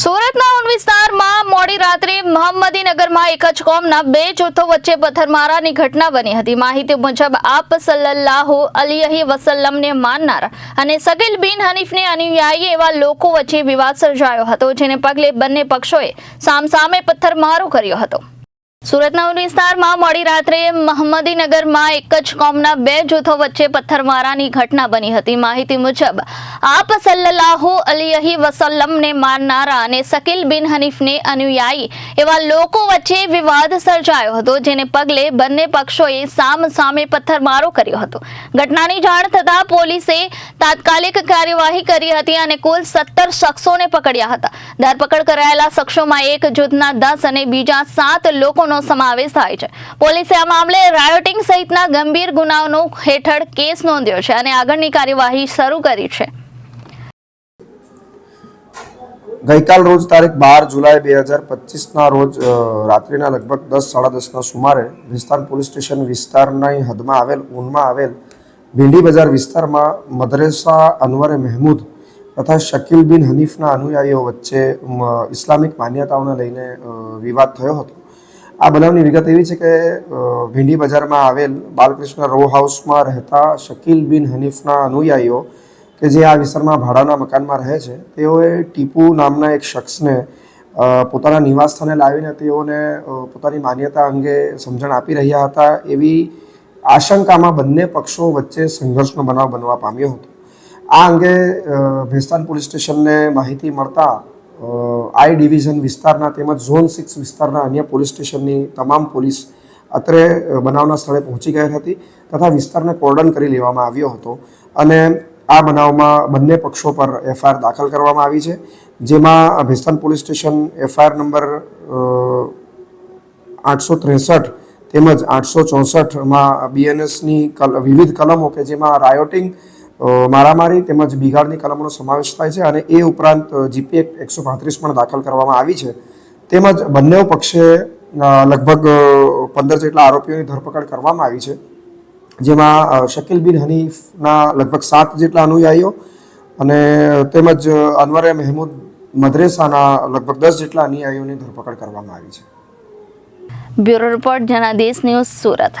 સુરતના ઉન વિસ્તારમાં મોડી રાત્રે મહમ્મદીનગરમાં એક જ કોમના બે જૂથો વચ્ચે પથ્થરમારાની ઘટના બની હતી. માહિતી મુજબ આપ સલ્લાહુ અલીહી વસલ્લમને માનનાર અને સગીલ બિન હનીફને અનુયાયી એવા લોકો વચ્ચે વિવાદ સર્જાયો હતો, જેને પગલે બંને પક્ષોએ સામસામે પથ્થરમારો કર્યો હતો. સુરતના વિસ્તારમાં મોડી રાત્રે મહમદીનગરમાં એક જ કોમના બે જૂથો વચ્ચે પથ્થરમારાની ઘટના બની હતી. માહિતી મુજબ, આપ સલ્લાહુ અલિયહી વસલ્લમને માનનારા અને શકીલ બિન હનીફને અનુયાયી એવા લોકો વચ્ચે વિવાદ સર્જાયો હતો, જેને પગલે બંને પક્ષોએ સામ સામે પથ્થરમારો કર્યો હતો. ઘટનાની જાણ થતાં પોલીસે તાત્કાલિક કાર્યવાહી કરી હતી અને કુલ સત્તર શખ્સોને પકડ્યા હતા. ધરપકડ કરાયેલા શખ્સોમાં એક જૂથના દસ અને બીજા સાત લોકોનો સમાવેશ થાય છે. પોલીસે આ મામલે રાયોટિંગ સહિતના ગંભીર ગુનાઓનો હેઠળ કેસ નોંધ્યો છે અને આગળની કાર્યવાહી શરૂ કરી છે. ગઈકાલ રોજ તારીખ બાર જુલાઈ બે હજાર પચીસના રોજ રાત્રિના લગભગ દસ, સાડા દસના સુમારે વિસ્તાર પોલીસ સ્ટેશન વિસ્તારની હદમાં આવેલ, ઊનમાં આવેલ ભીંડી બજાર વિસ્તારમાં મદરેસા અનવરે મહેમૂદ તથા શકીલ બિન હનીફના અનુયાયીઓ વચ્ચે ઇસ્લામિક માન્યતાઓને લઈને વિવાદ થયો હતો. આ બનાવની વિગત એવી છે કે ભીંડી બજારમાં આવેલ બાલકૃષ્ણ રો હાઉસમાં રહેતા શકીલ બિન હનીફના અનુયાયીઓ કે જે આ વિસ્તારમાં ભાડાના મકાનમાં રહે છે, તેઓએ ટીપુ નામના એક શખ્સને પોતાના નિવાસસ્થાને લાવીને તેઓને પોતાની માન્યતા અંગે સમજણ આપી રહ્યા હતા એવી આશંકામાં બંને પક્ષો વચ્ચે સંઘર્ષનો બનાવ બનવા પામ્યો હતો. આ અંગે ભેસ્તાન પોલીસ સ્ટેશનને માહિતી મળતા આઈ ડિવિઝન વિસ્તારના તેમજ ઝોન સિક્સ વિસ્તારના અન્ય પોલીસ સ્ટેશનની તમામ પોલીસ અત્રે બનાવના સ્થળે પહોંચી ગઈ હતી તથા વિસ્તારને કોર્ડન કરી લેવામાં આવ્યો હતો. અને આ બનાવમાં બંને પક્ષો પર એફઆઈઆર દાખલ કરવામાં આવી છે, જેમાં Bhestan police station FIR number આઠસો ત્રેસઠ તેમજ આઠસો ચોસઠમાં બીએનએસની વિવિધ કલમો કે જેમાં રાયોટિંગ મારામારી તેમજ બિગાડની કલમોનો સમાવેશ થાય છે અને એ ઉપરાંત જીપી એક્ટ એકસો પાંત્રીસ પણ દાખલ કરવામાં આવી છે. તેમજ બંને પક્ષે લગભગ પંદર જેટલા આરોપીઓની ધરપકડ કરવામાં આવી છે. જેમાં શકીલ બિન હનીફના લગભગ સાત જેટલા અનુયાયીઓ અને તેમજ અનવરે મહેમૂદ મદ્રેસાના લગભગ દસ જેટલા અનુયાયીઓની ધરપકડ કરવામાં આવી છે. Bureau report Janadesh news Surat.